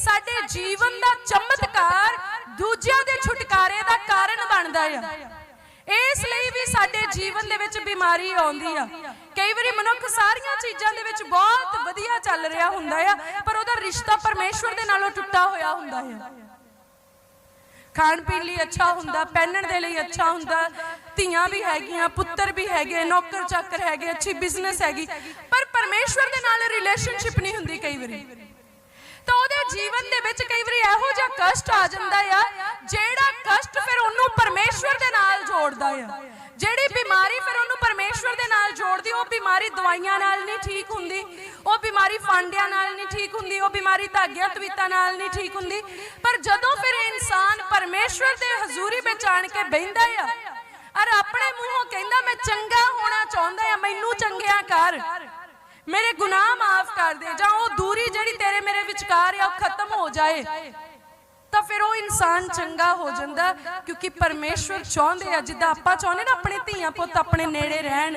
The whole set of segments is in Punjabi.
ਸਾਡੇ ਜੀਵਨ ਦਾ ਚਮਤਕਾਰ ਦੂਜਿਆਂ ਦੇ ਛੁਟਕਾਰੇ ਦਾ ਕਾਰਨ ਬਣਦਾ ਆ। ਇਸ ਲਈ ਵੀ ਸਾਡੇ ਜੀਵਨ ਦੇ ਵਿੱਚ ਬਿਮਾਰੀ ਆਉਂਦੀ ਆ। ਕਈ ਵਾਰੀ ਮਨੁੱਖ ਸਾਰੀਆਂ ਚੀਜ਼ਾਂ ਦੇ ਵਿੱਚ ਬਹੁਤ ਵਧੀਆ ਚੱਲ ਰਿਹਾ ਹੁੰਦਾ ਆ, ਪਰ ਉਹਦਾ ਰਿਸ਼ਤਾ ਪਰਮੇਸ਼ਵਰ ਦੇ ਨਾਲੋਂ ਟੁੱਟਾ ਹੋਇਆ ਹੁੰਦਾ ਆ। ਖਾਣ ਪੀਣ ਲਈ ਅੱਛਾ ਹੁੰਦਾ, ਪਹਿਨਣ ਦੇ ਲਈ ਅੱਛਾ ਹੁੰਦਾ, ਧੀਆਂ ਵੀ ਹੈਗੀਆਂ, ਪੁੱਤਰ ਵੀ ਹੈਗੇ ਨੌਕਰ ਚਾਕਰ ਹੈਗੇ, ਅੱਛੀ ਬਿਜ਼ਨਸ ਹੈਗੀ, ਪਰ ਪਰਮੇਸ਼ਵਰ ਦੇ ਨਾਲ ਰਿਲੇਸ਼ਨਸ਼ਿਪ ਨਹੀਂ ਹੁੰਦੀ ਕਈ ਵਾਰੀ। ਤਾਂ ਉਹਦੇ ਜੀਵਨ ਦੇ ਵਿੱਚ ਕਈ ਵਾਰੀ ਇਹੋ ਜਿਹਾ ਕਸ਼ਟ ਆ ਜਾਂਦਾ ਆ, ਜਿਹੜਾ ਕਸ਼ਟ ਫਿਰ ਉਹਨੂੰ ਪਰਮੇਸ਼ਵਰ ਦੇ ਨਾਲ ਜੋੜਦਾ ਆ। ਜਿਹੜੀ ਬਿਮਾਰੀ ਫਿਰ ਉਹਨੂੰ ਪਰਮੇਸ਼ਵਰ ਦੇ ਨਾਲ ਜੋੜਦੀ, ਉਹ ਬਿਮਾਰੀ ਦਵਾਈਆਂ ਨਾਲ ਨਹੀਂ ਠੀਕ ਹੁੰਦੀ, ਉਹ ਬਿਮਾਰੀ ਫਾਂਡਿਆਂ ਨਾਲ ਨਹੀਂ ਠੀਕ ਹੁੰਦੀ, ਉਹ ਬਿਮਾਰੀ ਧਾਗਿਆਂ ਤਵੀਤਾਂ ਨਾਲ ਨਹੀਂ ਠੀਕ ਹੁੰਦੀ। ਪਰ ਜਦੋਂ ਫਿਰ ਇਨਸਾਨ ਪਰਮੇਸ਼ਵਰ ਦੇ ਹਜ਼ੂਰੀ ਵਿੱਚ ਆਣ ਕੇ ਬਹਿੰਦਾ ਆ, ਔਰ ਆਪਣੇ ਮੂੰਹੋਂ ਕਹਿੰਦਾ, ਮੈਂ ਚੰਗਾ ਹੋਣਾ ਚਾਹੁੰਦਾ ਆ, ਮੈਨੂੰ ਚੰਗਿਆ ਕਰ। ਮੇਰੇ ਗੁਨਾਹ ਮਾਫ ਕਰ ਦੇ ਜਾਂ ਉਹ ਦੂਰੀ ਜਿਹੜੀ ਤੇਰੇ ਮੇਰੇ ਵਿਚਕਾਰ ਆ, ਉਹ ਖਤਮ ਹੋ ਜਾਏ, ਤਾਂ ਫਿਰ ਉਹ ਇਨਸਾਨ ਚੰਗਾ ਹੋ ਜਾਂਦਾ, ਕਿਉਂਕਿ ਪਰਮੇਸ਼ਵਰ ਚਾਹੁੰਦੇ ਆ, ਜਿੱਦਾਂ ਆਪਾਂ ਚਾਹੁੰਦੇ ਨਾ, ਆਪਣੇ ਧੀਆਂ ਪੁੱਤ ਆਪਣੇ ਨੇੜੇ ਰਹਿਣ।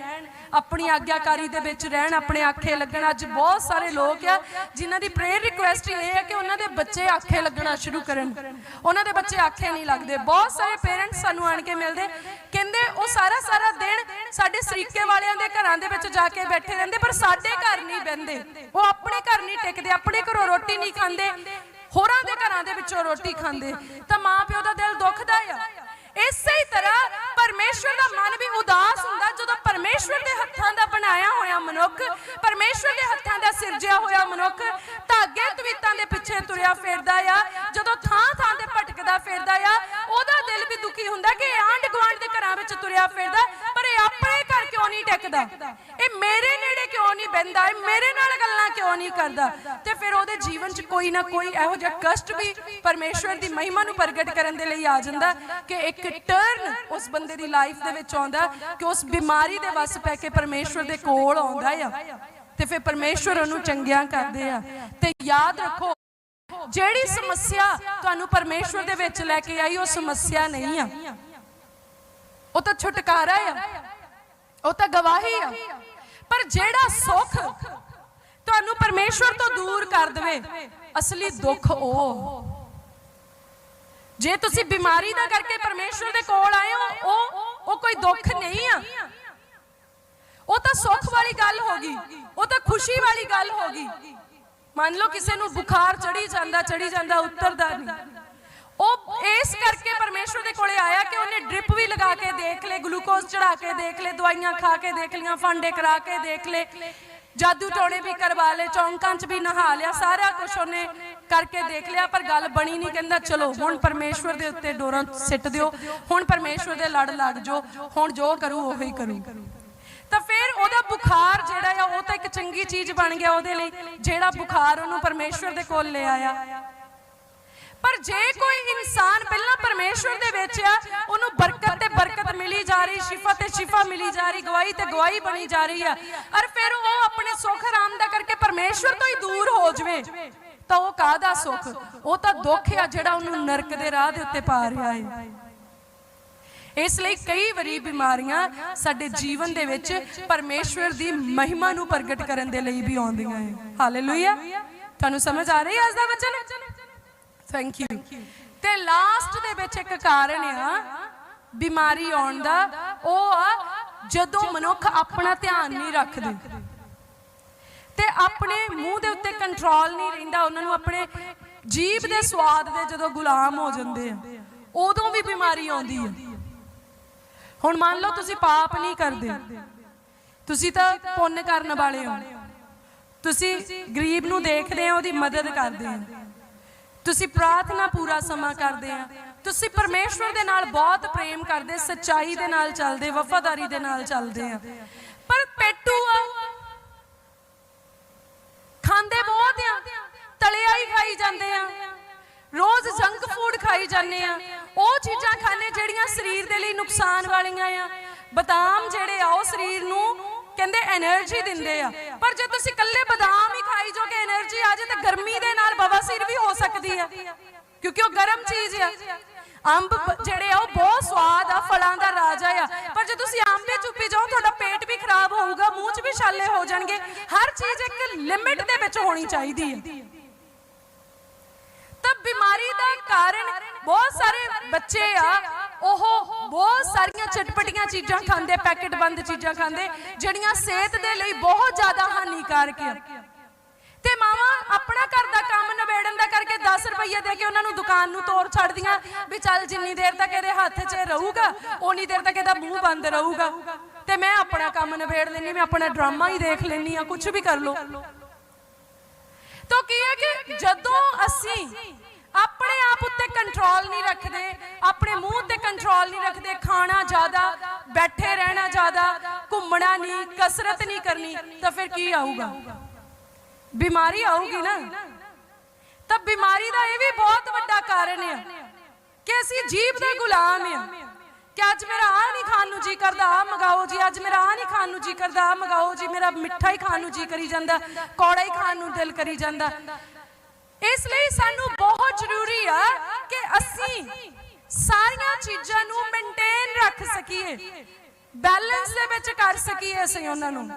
ਆਪਣੀ ਆਗਿਆਕਾਰੀ ਦੇ ਵਿੱਚ ਰਹਿਣ, ਆਪਣੇ ਆਖੇ ਲੱਗਣ। ਅੱਜ ਬਹੁਤ ਸਾਰੇ ਲੋਕ ਆ, ਜਿਨ੍ਹਾਂ ਦੀ ਪ੍ਰੇਅਰ ਰਿਕੁਐਸਟ ਇਹ ਹੈ ਕਿ ਉਹਨਾਂ ਦੇ ਬੱਚੇ ਆਖੇ ਲੱਗਣਾ ਸ਼ੁਰੂ ਕਰਨ। ਉਹਨਾਂ ਦੇ ਬੱਚੇ ਆਖੇ ਨਹੀਂ ਲੱਗਦੇ। ਬਹੁਤ ਸਾਰੇ ਪੇਰੈਂਟਸ ਸਾਨੂੰ ਆਣ ਕੇ ਮਿਲਦੇ, ਕਹਿੰਦੇ ਉਹ ਸਾਰਾ ਸਾਰਾ ਦਿਨ ਸਾਡੇ ਸਰੀਕੇ ਵਾਲਿਆਂ ਦੇ ਘਰਾਂ ਦੇ ਵਿੱਚ ਜਾ ਕੇ ਬੈਠੇ ਰਹਿੰਦੇ, ਪਰ ਸਾਡੇ ਘਰ ਨਹੀਂ ਬਹਿੰਦੇ। ਉਹ ਆਪਣੇ ਘਰ ਨਹੀਂ ਟਿਕਦੇ, ਆਪਣੇ ਘਰੋਂ ਰੋਟੀ ਨਹੀਂ ਖਾਂਦੇ, ਹੋਰਾਂ ਦੇ ਘਰਾਂ ਦੇ ਵਿੱਚੋਂ ਰੋਟੀ ਖਾਂਦੇ। ਤਾਂ ਮਾਂ ਪਿਓ ਦਾ ਦਿਲ ਦੁਖਦਾ ਆ। ਇਸੇ ਹੀ ਤਰ੍ਹਾਂ ਪਰਮੇਸ਼ਵਰ ਦਾ ਮਨ ਵੀ ਉਦਾਸ ਹੁੰਦਾ ਜਦੋਂ ਪਰਮੇਸ਼ਵਰ ਦੇ ਹੱਥਾਂ ਦਾ ਬਣਾਇਆ ਹੋਇਆ ਮਨੁੱਖ, ਪਰਮੇਸ਼ਵਰ ਦੇ ਹੱਥਾਂ ਦਾ ਸਿਰਜਿਆ ਹੋਇਆ ਮਨੁੱਖ ਧਾਗੇ ਤਵੀਤਾਂ ਦੇ ਪਿੱਛੇ ਤੁਰਿਆ ਫਿਰਦਾ ਆ। ਜਦੋਂ ਥਾਂ ਥਾਂ ਤੇ ਭਟਕਦਾ ਫਿਰਦਾ ਆ, ਉਹਦਾ ਦਿਲ ਵੀ ਦੁਖੀ ਹੁੰਦਾ ਕਿ ਆਂਢ ਗੁਆਂਢ ਦੇ ਘਰਾਂ ਵਿੱਚ ਤੁਰਿਆ ਫਿਰਦਾ, ਪਰ ਇਹ ਆਪਣੇ ਘਰ ਕਿਉਂ ਨਹੀਂ ਟਿਕਦਾ? ਇਹ ਮੇਰੇ ਨੇੜੇ ਕਿਉਂ ਨਹੀਂ ਬਹਿੰਦਾ? ਇਹ ਮੇਰੇ ਨਾਲ ਗੱਲਾਂ ਕਿਉਂ ਨਹੀਂ ਕਰਦਾ? ਤੇ ਫਿਰ ਉਹਦੇ ਜੀਵਨ 'ਚ ਕੋਈ ਨਾ ਕੋਈ ਇਹੋ ਜਿਹਾ ਕਸ਼ਟ ਵੀ ਪਰਮੇਸ਼ਵਰ ਦੀ ਮਹਿਮਾ ਨੂੰ ਪ੍ਰਗਟ ਕਰਨ ਦੇ ਲਈ ਆ ਜਾਂਦਾ ਕਿ ਇੱਕ ਟਰਨ ਉਸ ਬੰਦੇ ਦੀ ਲਾਈਫ ਦੇ ਵਿੱਚ ਆਉਂਦਾ ਕਿ ਉਸ ਬਿਮਾਰੀ ਦੇ ਵਸ ਪੈ ਕੇ ਪਰਮੇਸ਼ਵਰ ਦੇ ਕੋਲ ਆਉਂਦਾ ਆ। ਤੇ ਫਿਰ ਪਰਮੇਸ਼ਵਰ ਉਹਨੂੰ ਚੰਗਿਆ ਕਰਦੇ ਆ। ਤੇ ਯਾਦ ਰੱਖੋ, ਜਿਹੜੀ ਸਮੱਸਿਆ ਤੁਹਾਨੂੰ ਪਰਮੇਸ਼ਵਰ ਦੇ ਵਿੱਚ ਲੈ ਕੇ ਆਈ, ਉਹ ਸਮੱਸਿਆ ਨਹੀਂ ਆ। ਉਹ ਤਾਂ ਛੁਟਕਾਰਾ ਆ। ਉਹ ਤਾਂ ਗਵਾਹੀ ਆ। ਪਰ ਜਿਹੜਾ ਸੁੱਖ ਤੁਹਾਨੂੰ ਪਰਮੇਸ਼ਵਰ ਤੋਂ ਦੂਰ ਕਰ ਦੇਵੇ, ਅਸਲੀ ਦੁੱਖ ਉਹ। ਜੇ ਤੁਸੀਂ ਬਿਮਾਰੀ ਦਾ ਕਰਕੇ ਪਰਮੇਸ਼ਵਰ ਦੇ ਕੋਲ ਆਏ ਹੋ, ਉਹ ਉਹ ਕੋਈ ਦੁੱਖ ਨਹੀਂ ਆ। ਉਹ ਤਾਂ ਸੁੱਖ ਵਾਲੀ ਗੱਲ ਹੋ ਗਈ, ਉਹ ਤਾਂ ਖੁਸ਼ੀ ਵਾਲੀ ਗੱਲ ਹੋ ਗਈ। ਮੰਨ ਲਓ ਕਿਸੇ ਨੂੰ ਬੁਖਾਰ ਚੜੀ ਜਾਂਦਾ ਚੜੀ ਜਾਂਦਾ, ਉਤਰਦਾ ਨਹੀਂ। ਉਹ ਇਸ ਕਰਕੇ ਪਰਮੇਸ਼ਵਰ ਦੇ ਕੋਲੇ ਆਇਆ ਕਿ ਉਹਨੇ ਡ੍ਰਿਪ ਵੀ ਲਗਾ ਕੇ ਦੇਖ ਲੇ ਗਲੂਕੋਜ਼ ਚੜਾ ਕੇ ਦੇਖ ਲੇ ਦਵਾਈਆਂ ਖਾ ਕੇ ਦੇਖ ਲੀਆਂ ਫਾਂਡੇ ਕਰਾ ਕੇ ਦੇਖ ਲੇ ਜਾਦੂ ਟੋਣੇ ਵੀ ਕਰਵਾ ਲੇ ਚੌਂਕਾਂ 'ਚ ਵੀ ਨਹਾ ਲਿਆ, ਸਾਰਾ ਕੁਝ ਉਹਨੇ ਕਰਕੇ ਦੇਖ ਲਿਆ, ਪਰ ਗੱਲ ਬਣੀ ਨਹੀਂ, ਕਹਿੰਦਾ ਚਲੋ ਹੁਣ ਪਰਮੇਸ਼ਵਰ ਦੇ ਉੱਤੇ ਡੋਰਾਂ ਸਿੱਟ ਦਿਓ, ਹੁਣ ਪਰਮੇਸ਼ਵਰ ਦੇ ਲੜ ਲੱਗ ਜਾਓ, ਹੁਣ ਜੋ ਕਰੂ, ਉਹੀ ਕਰੂ। ਤਾਂ ਫਿਰ ਉਹਦਾ ਬੁਖਾਰ ਜਿਹੜਾ ਆ, ਉਹ ਤਾਂ ਇੱਕ ਚੰਗੀ ਚੀਜ਼ ਬਣ ਗਿਆ ਉਹਦੇ ਲਈ, ਜਿਹੜਾ ਬੁਖਾਰ ਉਹਨੂੰ ਪਰਮੇਸ਼ਵਰ ਦੇ ਕੋਲ ਲੈ ਆਇਆ। ਪਰ ਜੇ ਕੋਈ ਇਨਸਾਨ ਪਹਿਲਾਂ ਪਰਮੇਸ਼ਵਰ ਦੇ ਵਿੱਚ ਆ ਉਹਨੂੰ ਬਰਕਤ ਤੇ ਬਰਕਤ ਮਿਲੀ ਜਾ ਰਹੀ ਸ਼ਿਫਾ ਤੇ ਸ਼ਿਫਾ ਮਿਲੀ ਜਾ ਰਹੀ ਗਵਾਹੀ ਤੇ ਗਵਾਹੀ ਬਣੀ ਜਾ ਰਹੀ ਆ। ਔਰ ਫਿਰ ਉਹ ਆਪਣੇ ਸੁੱਖ ਆਰਾਮ ਦਾ ਕਰਕੇ ਪਰਮੇਸ਼ਵਰ ਤੋਂ ਹੀ ਦੂਰ ਹੋ ਜਵੇ। ਤਾਂ ਉਹ ਕਾਹਦਾ ਸੁੱਖ? ਉਹ ਤਾਂ ਦੁੱਖ ਆ ਜਿਹੜਾ ਉਹਨੂੰ ਨਰਕ ਦੇ ਰਾਹ ਦੇ ਉੱਤੇ ਪਾ ਰਿਹਾ ਹੈ ਇਸ ਲਈ ਕਈ ਵਾਰੀ ਬਿਮਾਰੀਆਂ ਸਾਡੇ ਜੀਵਨ ਦੇ ਵਿੱਚ ਪਰਮੇਸ਼ਵਰ ਦੀ ਮਹਿਮਾ ਨੂੰ ਪ੍ਰਗਟ ਕਰਨ ਦੇ ਲਈ ਵੀ ਆਉਂਦੀਆਂ ਹੈ ਹਾਲੇਲੂਇਆ ਤੁਹਾਨੂੰ ਸਮਝ ਆ ਰਹੀ ਹੈ ਅੱਜ ਦਾ ਵਚਨ ਥੈਂਕ ਯੂ ਤੇ ਲਾਸਟ ਦੇ ਵਿੱਚ ਇੱਕ ਕਾਰਨ ਆ, ਬਿਮਾਰੀ ਆਉਣ ਦਾ, ਉਹ ਆ ਜਦੋਂ ਮਨੁੱਖ ਆਪਣਾ ਧਿਆਨ ਨਹੀਂ ਰੱਖਦੇ। ਤੇ ਆਪਣੇ ਮੂੰਹ ਦੇ ਉੱਤੇ ਕੰਟਰੋਲ ਨਹੀਂ ਰਹਿੰਦਾ, ਉਹਨਾਂ ਨੂੰ ਆਪਣੇ ਜੀਭ ਦੇ ਸਵਾਦ ਦੇ ਜਦੋਂ ਗੁਲਾਮ ਹੋ ਜਾਂਦੇ ਆ, ਉਦੋਂ ਵੀ ਬਿਮਾਰੀ ਆਉਂਦੀ ਹੈ ਹੁਣ ਮੰਨ ਲਓ ਤੁਸੀਂ ਪਾਪ ਨਹੀਂ ਕਰਦੇ। ਤੁਸੀਂ ਤਾਂ ਪੁੰਨ ਕਰਨ ਵਾਲੇ ਹੋ। ਤੁਸੀਂ ਗਰੀਬ ਨੂੰ ਦੇਖਦੇ ਹੋ, ਉਹਦੀ ਮਦਦ ਕਰਦੇ ਆ ਤੁਸੀਂ ਪ੍ਰਾਰਥਨਾ ਪੂਰਾ ਸਮਾਂ ਕਰਦੇ ਆ। ਤੁਸੀਂ ਪਰਮੇਸ਼ਵਰ ਦੇ ਨਾਲ ਬਹੁਤ ਪ੍ਰੇਮ ਕਰਦੇ, ਸੱਚਾਈ ਦੇ ਨਾਲ ਚੱਲਦੇ, ਵਫਾਦਾਰੀ ਦੇ ਨਾਲ ਚੱਲਦੇ ਆ। ਪਰ ਪੇਟੂ ਆ, ਖਾਂਦੇ ਬਹੁਤ ਆ, ਤਲਿਆ ਹੀ ਖਾਈ ਜਾਂਦੇ ਆ। ਰੋਜ਼ ਜੰਕ ਫੂਡ ਖਾਈ ਜਾਂਦੇ ਆ। ਉਹ ਚੀਜ਼ਾਂ ਖਾਣੇ ਜਿਹੜੀਆਂ ਸਰੀਰ ਦੇ ਲਈ ਨੁਕਸਾਨ ਵਾਲੀਆਂ ਆ। ਬਦਾਮ ਜਿਹੜੇ ਆ, ਉਹ ਸਰੀਰ ਨੂੰ ਕਹਿੰਦੇ એનર્ਜੀ ਦਿੰਦੇ ਆ। ਪਰ ਜੇ ਤੁਸੀਂ ਕੱਲੇ ਬਦਾਮ ਹੀ ਖਾਈ ਜੋਗੇ એનર્ਜੀ ਆ ਤਾਂ ਗਰਮੀ ਦੇ ਨਾਲ ਬਵਾਸੀਰ ਵੀ ਹੋ ਸਕਦੀ ਹੈ ਕਿਉਂਕਿ ਉਹ ਗਰਮ ਚੀਜ਼ ਆ। ਅੰਬ ਜਿਹੜੇ ਆ, ਉਹ ਬਹੁਤ ਸਵਾਦ ਆ, ਫਲਾਂ ਦਾ ਰਾਜਾ ਆ। ਪਰ ਜੇ ਤੁਸੀਂ ਅੰਬ ਹੀ ਚੁੱਪੀ ਜਾਓ, ਤੁਹਾਡਾ ਪੇਟ ਵੀ ਖਰਾਬ ਹੋਊਗਾ, ਮੂੰਹ 'ਚ ਵੀ ਛਾਲੇ ਹੋ ਜਾਣਗੇ। ਹਰ ਚੀਜ਼ ਇੱਕ ਲਿਮਿਟ ਦੇ ਵਿੱਚ ਹੋਣੀ ਚਾਹੀਦੀ ਹੈ ਤਾਂ ਬਿਮਾਰੀ ਦਾ ਕਾਰਨ ਬਹੁਤ ਸਾਰੇ ਬੱਚੇ ਆ ਉਹ ਬਹੁਤ ਸਾਰੀਆਂ ਚਟਪਟੀਆਂ ਚੀਜ਼ਾਂ ਖਾਂਦੇ ਪੈਕੇਟ ਬੰਦ ਚੀਜ਼ਾਂ ਖਾਂਦੇ, ਜਿਹੜੀਆਂ ਸਿਹਤ ਦੇ ਲਈ ਬਹੁਤ ਜ਼ਿਆਦਾ ਹਾਨੀਕਾਰਕ ਆ। ਤੇ ਮਾਵਾ ਆਪਣਾ ਘਰ ਦਾ ਕੰਮ ਨਿਬੇੜਨ ਦਾ ਕਰਕੇ 10 ਰੁਪਏ ਦੇ ਕੇ ਉਹਨਾਂ ਨੂੰ ਦੁਕਾਨ ਨੂੰ ਤੋੜ ਛੱਡਦੀਆਂ, ਵੀ ਚੱਲ ਜਿੰਨੀ ਦੇਰ ਤੱਕ ਇਹਦੇ ਹੱਥ 'ਚ ਰਹੂਗਾ, ਓਨੀ ਦੇਰ ਤੱਕ ਇਹਦਾ ਮੂੰਹ ਬੰਦ ਰਹੂਗਾ। ਤੇ ਮੈਂ ਆਪਣਾ ਕੰਮ ਨਿਬੇੜ ਲੈਣੀ ਮੈਂ ਆਪਣਾ ਡਰਾਮਾ ਹੀ ਦੇਖ ਲੈਣੀ ਆ ਕੁਝ ਵੀ ਕਰ ਲੋ ਤਾਂ ਕੀ ਹੈ ਕਿ ਜਦੋਂ ਅਸੀਂ ਆਪਣੇ ਆਪ ਉੱਤੇ ਕੰਟਰੋਲ ਨਹੀਂ ਰੱਖਦੇ, ਆਪਣੇ ਮੂੰਹ ਕੰਟਰੋਲ ਨਹੀਂ ਰੱਖਦੇ, ਖਾਣਾ ਜ਼ਿਆਦਾ, ਬੈਠੇ ਰਹਿਣਾ ਜ਼ਿਆਦਾ, ਘੁੰਮਣਾ ਨਹੀਂ, ਕਸਰਤ ਨਹੀਂ ਕਰਨੀ, ਤਾਂ ਫਿਰ ਕੀ ਆਊਗਾ? ਬਿਮਾਰੀ ਆਊਗੀ ਨਾ। ਤਾਂ ਬਿਮਾਰੀ ਦਾ ਇਹ ਵੀ ਬਹੁਤ ਵੱਡਾ ਕਾਰਨ ਹੈ ਕਿ ਅਸੀਂ ਜੀਭ ਦੇ ਗੁਲਾਮ ਆ। ਕਿ ਅੱਜ ਮੇਰਾ ਆ ਨਹੀਂ ਖਾਣ ਨੂੰ ਜੀ ਕਰਦਾ ਆ ਮਗਾਓ ਜੀ, ਅੱਜ ਮੇਰਾ ਆ ਨਹੀਂ ਖਾਣ ਨੂੰ ਜੀ ਕਰਦਾ ਆ ਮਗਾਓ ਜੀ, ਮੇਰਾ ਮਿੱਠਾ ਹੀ ਖਾਣ ਨੂੰ ਜੀ ਕਰੀ ਜਾਂਦਾ, ਕੌੜਾ ਹੀ ਖਾਣ ਨੂੰ ਦਿਲ ਕਰੀ ਜਾਂਦਾ। ਇਸ ਲਈ ਸਾਨੂੰ ਬਹੁਤ ਜ਼ਰੂਰੀ ਆ ਕਿ ਅਸੀਂ ਸਾਰੀਆਂ ਚੀਜ਼ਾਂ ਨੂੰ ਮੇਨਟੇਨ ਰੱਖ ਸਕੀਏ। ਬੈਲੈਂਸ ਦੇ ਵਿੱਚ ਕਰ ਸਕੀਏ ਅਸੀਂ ਉਹਨਾਂ ਨੂੰ।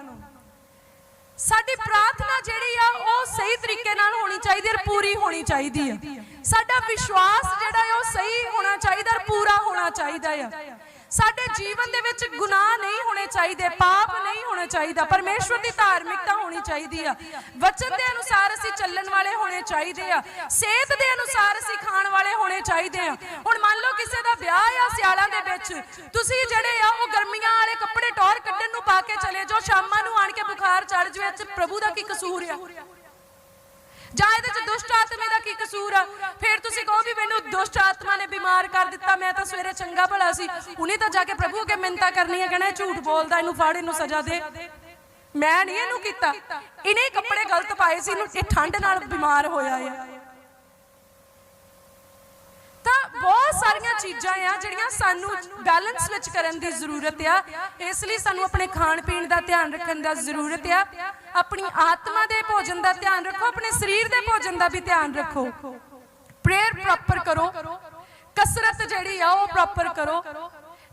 ਸਾਡੀ ਪ੍ਰਾਰਥਨਾ ਜਿਹੜੀ ਆ, ਉਹ ਸਹੀ ਤਰੀਕੇ ਨਾਲ ਹੋਣੀ ਚਾਹੀਦੀ ਹੈ ਪੂਰੀ ਹੋਣੀ ਚਾਹੀਦੀ ਹੈ। ਸਾਡਾ ਵਿਸ਼ਵਾਸ ਜਿਹੜਾ ਹੈ, ਉਹ ਸਹੀ ਹੋਣਾ ਚਾਹੀਦਾ ਔਰ ਪੂਰਾ ਹੋਣਾ ਚਾਹੀਦਾ ਹੈ। ਸਾਡੇ ਜੀਵਨ ਦੇ ਵਿੱਚ ਗੁਨਾਹ ਨਹੀਂ ਹੋਣੇ ਚਾਹੀਦੇ, ਪਾਪ ਨਹੀਂ ਹੋਣਾ ਚਾਹੀਦਾ, ਪਰਮੇਸ਼ਵਰ ਦੀ ਧਾਰਮਿਕਤਾ ਹੋਣੀ ਚਾਹੀਦੀ ਆ। ਵਚਨ ਦੇ ਅਨੁਸਾਰ ਅਸੀਂ ਚੱਲਣ ਵਾਲੇ ਹੋਣੇ ਚਾਹੀਦੇ ਆ। ਸਿਹਤ ਦੇ ਅਨੁਸਾਰ ਅਸੀਂ ਖਾਣ ਵਾਲੇ ਹੋਣੇ ਚਾਹੀਦੇ ਆ। ਹੁਣ ਮੰਨ ਲਓ ਕਿਸੇ ਦਾ ਵਿਆਹ ਆ ਸਿਆਲਾਂ ਦੇ ਵਿੱਚ, ਤੁਸੀਂ ਜਿਹੜੇ ਆ ਉਹ ਗਰਮੀਆਂ ਵਾਲੇ ਕੱਪੜੇ ਟੌਰ ਕੱਢਣ ਨੂੰ ਪਾ ਕੇ ਚਲੇ ਜਾਓ, ਸ਼ਾਮਾਂ ਨੂੰ ਆਣ ਕੇ ਬੁਖਾਰ ਚੜ ਜਵੇ ਚ ਪ੍ਰਭੂ ਦਾ ਕੀ ਕਸੂਰ ਆ? ਜਾਂ ਇਹਦੇ ਚ ਦੁਸ਼ਟ ਆਤਮੇ ਦਾ ਕੀ ਕਸੂਰ ਆ? ਫਿਰ ਤੁਸੀਂ ਕਹੋ ਵੀ ਮੈਨੂੰ ਦੁਸ਼ਟ ਆਤਮਾ ਨੇ ਬਿਮਾਰ ਕਰ ਦਿੱਤਾ, ਮੈਂ ਤਾਂ ਸਵੇਰੇ ਚੰਗਾ ਭਲਾ ਸੀ। ਉਹਨੇ ਤਾਂ ਜਾ ਕੇ ਪ੍ਰਭੂ ਅੱਗੇ ਮਿੰਤਾ ਕਰਨੀ ਹੈ ਕਹਿਣਾ ਝੂਠ ਬੋਲਦਾ, ਇਹਨੂੰ ਫੜ, ਇਹਨੂੰ ਸਜ਼ਾ ਦੇ। ਮੈਂ ਨਹੀਂ ਇਹਨੂੰ ਕੀਤਾ। ਇਹਨੇ ਕੱਪੜੇ ਗਲਤ ਪਾਏ ਸੀ, ਇਹਨੂੰ ਇਹ ਠੰਡ ਨਾਲ ਬਿਮਾਰ ਹੋਇਆ ਹੈ ਤਾਂ ਬਹੁਤ ਸਾਰੀਆਂ ਚੀਜ਼ਾਂ ਆ ਜਿਹੜੀਆਂ ਸਾਨੂੰ ਬੈਲੈਂਸ ਵਿੱਚ ਕਰਨ ਦੀ ਜ਼ਰੂਰਤ ਆ। ਇਸ ਲਈ ਸਾਨੂੰ ਆਪਣੇ ਖਾਣ ਪੀਣ ਦਾ ਧਿਆਨ ਰੱਖਣ ਦਾ ਜ਼ਰੂਰਤ ਆ। ਆਪਣੀ ਆਤਮਾ ਦੇ ਭੋਜਨ ਦਾ ਧਿਆਨ ਰੱਖੋ, ਆਪਣੇ ਸਰੀਰ ਦੇ ਭੋਜਨ ਦਾ ਵੀ ਧਿਆਨ ਰੱਖੋ। ਪ੍ਰੇਅਰ ਪ੍ਰੋਪਰ ਕਰੋ। ਕਸਰਤ ਜਿਹੜੀ ਆ ਉਹ ਪ੍ਰੋਪਰ ਕਰੋ।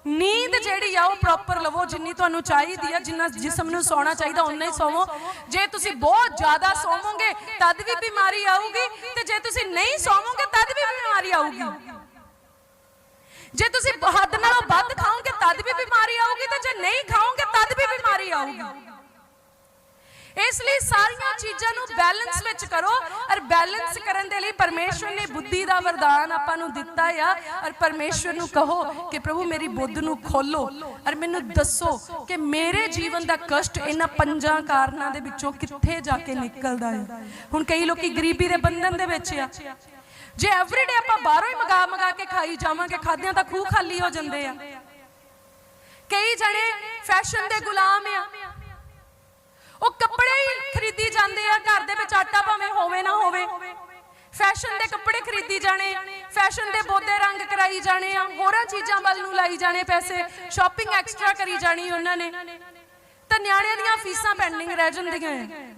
ਨੀਂਦ ਜਿਹੜੀ ਆ ਉਹ ਪ੍ਰੋਪਰ ਲਵੋ, ਜਿੰਨੀ ਤੁਹਾਨੂੰ ਚਾਹੀਦੀ ਆ, ਜਿੰਨਾ ਜਿਸਮ ਨੂੰ ਸੌਣਾ ਚਾਹੀਦਾ ਉਨਾ ਹੀ ਸੌਵੋ। ਜੇ ਤੁਸੀਂ ਬਹੁਤ ਜ਼ਿਆਦਾ ਸੌਵੋਗੇ, ਤਦ ਵੀ ਬਿਮਾਰੀ ਆਊਗੀ ਤੇ ਜੇ ਤੁਸੀਂ ਨਹੀਂ ਸੌਵੋਗੇ, ਤਦ ਵੀ ਬਿਮਾਰੀ ਆਊਗੀ। ਜੇ ਤੁਸੀਂ ਹੱਦ ਨਾਲੋਂ ਵੱਧ ਖਾਓਗੇ, ਤਦ ਵੀ ਬਿਮਾਰੀ ਆਊਗੀ ਤੇ ਜੇ ਨਹੀਂ ਖਾਓਗੇ, ਤਦ ਵੀ ਬਿਮਾਰੀ ਆਊਗੀ। ਇਸ ਲਈ ਸਾਰੀਆਂ ਚੀਜ਼ਾਂ ਨੂੰ ਬੈਲੈਂਸ ਵਿੱਚ ਕਰੋ ਔਰ ਬੈਲੈਂਸ ਕਰਨ ਦੇ ਲਈ ਪਰਮੇਸ਼ਵਰ ਨੇ ਬੁੱਧੀ ਦਾ ਵਰਦਾਨ ਆਪਾਂ ਨੂੰ ਦਿੱਤਾ ਆ ਔਰ ਪਰਮੇਸ਼ਵਰ ਨੂੰ ਕਹੋ ਕਿ ਪ੍ਰਭੂ ਮੇਰੀ ਬੁੱਧ ਨੂੰ ਖੋਲੋ ਔਰ ਮੈਨੂੰ ਦੱਸੋ ਕਿ ਮੇਰੇ ਜੀਵਨ ਦਾ ਕਸ਼ਟ ਇਹਨਾਂ ਪੰਜਾਂ ਕਾਰਨਾਂ ਦੇ ਵਿੱਚੋਂ ਕਿੱਥੇ ਜਾ ਕੇ ਨਿਕਲਦਾ ਹੈ ਹੁਣ ਕਈ ਲੋਕੀ ਗਰੀਬੀ ਦੇ ਬੰਧਨ ਦੇ ਵਿੱਚ ਆ। ਜੇ ਐਵਰੀਡੇ ਆਪਾਂ ਬਾਹਰੋਂ ਹੀ ਮਗਾ ਮਗਾ ਕੇ ਖਾਈ ਜਾਵਾਂਗੇ ਖਾਦਿਆਂ ਤਾਂ ਖੂਹ ਖਾਲੀ ਹੋ ਜਾਂਦੇ ਆ। ਕਈ ਜਣੇ ਫੈਸ਼ਨ ਦੇ ਗੁਲਾਮ ਆ। ਉਹ ਕੱਪੜੇ ਹੀ ਖਰੀਦੀ ਜਾਂਦੇ ਆ, ਘਰ ਦੇ ਵਿੱਚ ਆਟਾ ਭਾਵੇਂ ਹੋਵੇ ਨਾ ਹੋਵੇ। ਫੈਸ਼ਨ ਦੇ ਕੱਪੜੇ ਖਰੀਦੀ ਜਾਣੇ ਫੈਸ਼ਨ ਦੇ ਬੋਦੇ ਰੰਗ ਕਰਾਈ ਜਾਣੇ ਆ, ਹੋਰਾਂ ਚੀਜ਼ਾਂ ਵੱਲ ਨੂੰ ਲਾਈ ਜਾਣੇ ਪੈਸੇ ਸ਼ਾਪਿੰਗ ਐਕਸਟਰਾ ਕਰੀ ਜਾਣੀ ਉਹਨਾਂ ਨੇ। ਤਾਂ ਨਿਆਣਿਆਂ ਦੀਆਂ ਫੀਸਾਂ ਪੈਂਡਿੰਗ ਰਹਿ ਜਾਂਦੀਆਂ ਆ।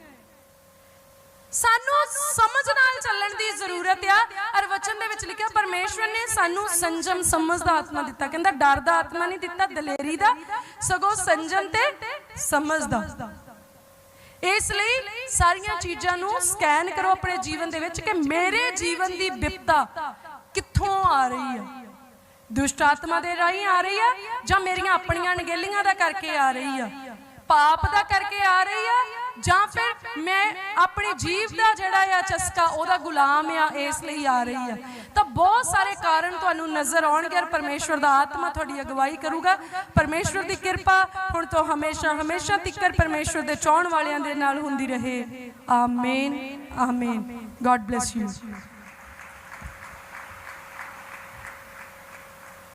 ਸਾਨੂੰ ਸਮਝ ਨਾਲ ਚੱਲਣ ਦੀ ਜ਼ਰੂਰਤ ਆ। ਔਰ ਵਚਨ ਦੇ ਵਿੱਚ ਲਿਖਿਆ, ਪਰਮੇਸ਼ਵਰ ਨੇ ਸਾਨੂੰ ਸੰਜਮ ਸਮਝ ਦਾ ਆਤਮਾ ਦਿੱਤਾ। ਕਹਿੰਦਾ ਡਰ ਦਾ ਆਤਮਾ ਨਹੀਂ ਦਿੱਤਾ, ਦਲੇਰੀ ਦਾ। ਸਗੋਂ ਸੰਜਮ ਤੇ ਸਮਝ ਦਾ ਇਸ ਲਈ ਸਾਰੀਆਂ ਚੀਜ਼ਾਂ ਨੂੰ ਸਕੈਨ ਕਰੋ ਆਪਣੇ ਜੀਵਨ ਦੇ ਵਿੱਚ ਕਿ ਮੇਰੇ ਜੀਵਨ ਦੀ ਵਿਪਤਾ ਕਿੱਥੋਂ ਆ ਰਹੀ ਹੈ ਦੁਸ਼ਟ ਆਤਮਾ ਦੇ ਰਾਹੀਂ ਆ ਰਹੀ ਹੈ ਜਾਂ ਮੇਰੀਆਂ ਆਪਣੀਆਂ ਅਣਗਹਿਲੀਆਂ ਦਾ ਕਰਕੇ ਆ ਰਹੀ ਆ? ਪਾਪ ਦਾ ਕਰਕੇ ਆ ਰਹੀ ਆ? ਜਾਂ ਫਿਰ ਮੈਂ ਆਪਣੇ ਜੀਵ ਦਾ ਜਿਹੜਾ ਆ ਚਸਕਾ, ਉਹਦਾ ਗੁਲਾਮ ਆ, ਇਸ ਲਈ ਆ ਰਹੀ ਆ? ਤਾਂ ਬਹੁਤ ਸਾਰੇ ਕਾਰਨ ਤੁਹਾਨੂੰ ਨਜ਼ਰ ਆਉਣਗੇ ਔਰ ਪਰਮੇਸ਼ਵਰ ਦਾ ਆਤਮਾ ਤੁਹਾਡੀ ਅਗਵਾਈ ਕਰੂਗਾ। ਪਰਮੇਸ਼ਵਰ ਦੀ ਕਿਰਪਾ ਹੁਣ ਤੋਂ ਹਮੇਸ਼ਾ ਹਮੇਸ਼ਾ ਤਿੱਕਰ ਪਰਮੇਸ਼ਵਰ ਦੇ ਚਾਹਣ ਵਾਲਿਆਂ ਦੇ ਨਾਲ ਹੁੰਦੀ ਰਹੇ। Amen amen. God bless you